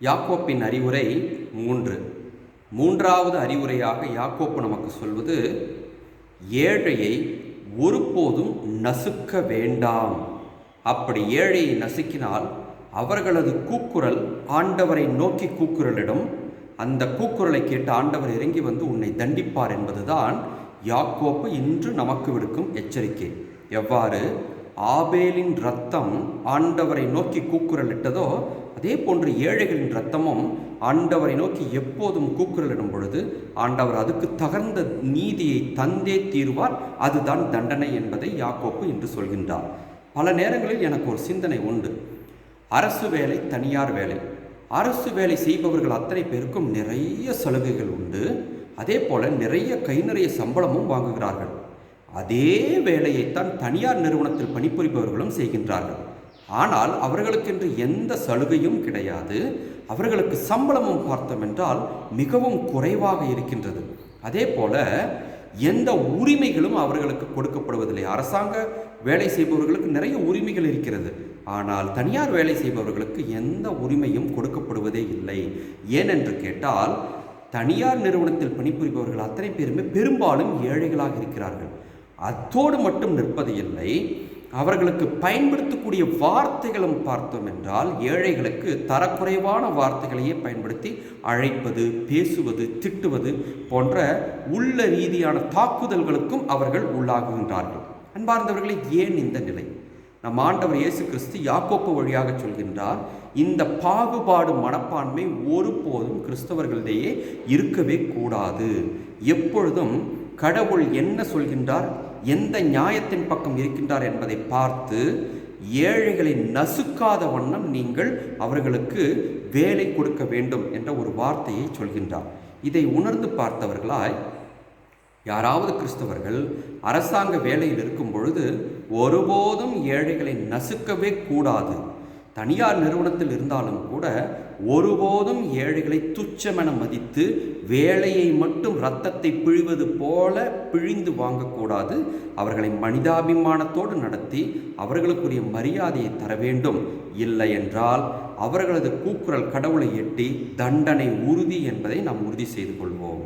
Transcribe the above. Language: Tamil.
யாக்கோப்பின் அறிவுரை மூன்று. மூன்றாவது அறிவுரையாக யாக்கோப்பு நமக்கு சொல்வது ஏழையை ஒருபோதும் நசுக்க வேண்டாம். அப்படி ஏழையை நசுக்கினால் அவர்களது கூக்குரல் ஆண்டவரை நோக்கி கூக்குரலிடும். அந்த கூக்குரலை கேட்டு ஆண்டவர் இறங்கி வந்து உன்னை தண்டிப்பார் என்பதுதான் யாக்கோப்பு இன்று நமக்கு விடுக்கும் எச்சரிக்கை. எவ்வாறு? ஆபேலின் ரத்தம் ஆண்டவரை நோக்கி கூக்குரலிட்டதோ அதே போன்று ஏழைகளின் ரத்தமும் ஆண்டவரை நோக்கி எப்போதும் கூக்குரலிடும் பொழுது ஆண்டவர் அதுக்கு தகர்ந்த நீதியை தந்தே தீர்வார். அதுதான் தண்டனை என்பதை யாக்கோப்பு என்று சொல்கின்றார். பல நேரங்களில் எனக்கு ஒரு சிந்தனை உண்டு. அரசு வேலை தனியார் வேலை. அரசு வேலை செய்பவர்கள் அத்தனை பேருக்கும் நிறைய சலுகைகள் உண்டு. அதே போல நிறைய கை நிறைய சம்பளமும் வாங்குகிறார்கள். அதே வேலையைத்தான் தனியார் நிறுவனத்தில் பணிபுரிபவர்களும் செய்கின்றார்கள். ஆனால் அவர்களுக்கென்று எந்த சலுகையும் கிடையாது. அவர்களுக்கு சம்பளமும் பார்த்தோம் என்றால் மிகவும் குறைவாக இருக்கின்றது. அதே போல எந்த உரிமைகளும் அவர்களுக்கு கொடுக்கப்படுவதில்லை. அரசாங்க வேலை செய்பவர்களுக்கு நிறைய உரிமைகள் இருக்கிறது. ஆனால் தனியார் வேலை செய்பவர்களுக்கு எந்த உரிமையும் கொடுக்கப்படுவதே இல்லை. ஏனென்று கேட்டால் தனியார் நிறுவனத்தில் பணிபுரிபவர்கள் அத்தனை பேருமே பெரும்பாலும் ஏழைகளாக இருக்கிறார்கள். அத்தோடு மட்டும் நிற்பது இல்லை. அவர்களுக்கு பயன்படுத்தக்கூடிய வார்த்தைகளும் பார்த்தோம் என்றால் ஏழைகளுக்கு தரக்குறைவான வார்த்தைகளையே பயன்படுத்தி அழைப்பது பேசுவது திட்டுவது போன்ற உள்ள ரீதியான தாக்குதல்களுக்கும் அவர்கள் உள்ளாகுகின்றார்கள். அன்பார்ந்தவர்களே ஏன் இந்த நிலை? நம் ஆண்டவர் இயேசு கிறிஸ்து யாக்கோப்பு வழியாக சொல்கின்றார் இந்த பாகுபாடு மனப்பான்மை ஒருபோதும் கிறிஸ்தவர்களிடையே இருக்கவே கூடாது. எப்பொழுதும் கடவுள் என்ன சொல்கின்றார்? எந்த நியாயத்தின் பக்கம் இருக்கின்றார் என்பதை பார்த்து ஏழைகளை நசுக்காத வண்ணம் நீங்கள் அவர்களுக்கு வேலை கொடுக்க வேண்டும் என்ற ஒரு வார்த்தையை சொல்கின்றார். இதை உணர்ந்து பார்த்தவர்களாய் யாராவது கிறிஸ்தவர்கள் அரசாங்க வேலையில் இருக்கும் பொழுது ஒருபோதும் ஏழைகளை நசுக்கவே கூடாது. தனியார் நிறுவனத்தில் இருந்தாலும் கூட ஒருபோதும் ஏழைகளை துச்சமென மதித்து வேலையை மட்டும் இரத்தத்தை பிழிவது போல பிழிந்து வாங்கக்கூடாது. அவர்களை மனிதாபிமானத்தோடு நடத்தி அவர்களுக்குரிய மரியாதையை தர வேண்டும். இல்லை என்றால் அவர்களது கூக்குரல் கடவுளை எட்டி தண்டனை உறுதி என்பதை நாம் உறுதி செய்து கொள்வோம்.